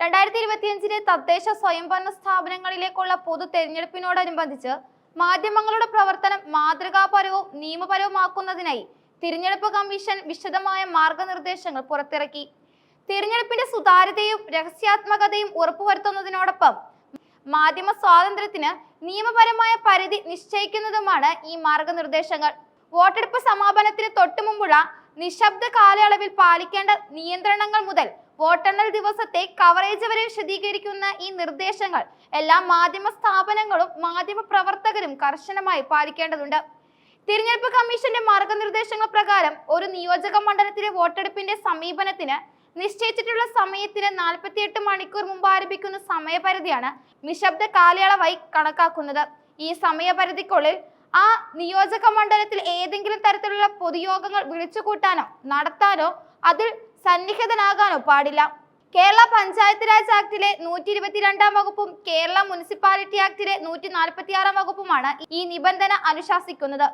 രണ്ടായിരത്തി ഇരുപത്തിയഞ്ചിലെ തദ്ദേശ സ്വയംഭരണ സ്ഥാപനങ്ങളിലേക്കുള്ള പൊതു തെരഞ്ഞെടുപ്പിനോടനുബന്ധിച്ച് മാധ്യമങ്ങളുടെ പ്രവർത്തനം മാതൃകാപരവും നിയമപരവുമാക്കുന്നതിനായി തിരഞ്ഞെടുപ്പ് കമ്മീഷൻ വിശദമായ മാർഗനിർദ്ദേശങ്ങൾ പുറത്തിറക്കി. തിരഞ്ഞെടുപ്പിന്റെ സുതാര്യതയും രഹസ്യാത്മകതയും ഉറപ്പുവരുത്തുന്നതിനോടൊപ്പം മാധ്യമ സ്വാതന്ത്ര്യത്തിന് നിയമപരമായ പരിധി നിശ്ചയിക്കുന്നതുമാണ് ഈ മാർഗനിർദ്ദേശങ്ങൾ. വോട്ടെടുപ്പ് സമാപനത്തിന് തൊട്ടുമുമ്പുള്ള നിശബ്ദ കാലയളവിൽ പാലിക്കേണ്ട നിയന്ത്രണങ്ങൾ മുതൽ വോട്ടെണ്ണൽ ദിവസത്തെ കവറേജ് വരെ വിശദീകരിക്കുന്ന ഈ നിർദ്ദേശങ്ങൾ എല്ലാ മാധ്യമ സ്ഥാപനങ്ങളും മാധ്യമ പ്രവർത്തകരും കർശനമായി പാലിക്കേണ്ടതുണ്ട്. തിരഞ്ഞെടുപ്പ് കമ്മീഷന്റെ മാർഗനിർദ്ദേശങ്ങൾ പ്രകാരം ഒരു നിയോജക മണ്ഡലത്തിലെ വോട്ടെടുപ്പിന്റെ സമീപനത്തിന് നിശ്ചയിച്ചിട്ടുള്ള സമയത്തിന് നാൽപ്പത്തിയെട്ട് മണിക്കൂർ മുമ്പ് ആരംഭിക്കുന്ന സമയപരിധിയാണ് നിശബ്ദ കാലയളവായി കണക്കാക്കുന്നത്. ഈ സമയപരിധിക്കുള്ളിൽ ആ നിയോജക മണ്ഡലത്തിൽ ഏതെങ്കിലും തരത്തിലുള്ള പൊതുയോഗങ്ങൾ വിളിച്ചുകൂട്ടാനോ നടത്താനോ അതിൽ സന്നിഹിതനാകാനോ പാടില്ല. കേരള പഞ്ചായത്ത് രാജ് ആക്ടിലെ നൂറ്റി ഇരുപത്തിരണ്ടാം വകുപ്പും കേരള മുനിസിപ്പാലിറ്റി ആക്ടിലെ നൂറ്റി നാൽപ്പത്തിയാറാം വകുപ്പുമാണ് ഈ നിബന്ധന അനുശാസിക്കുന്നത്.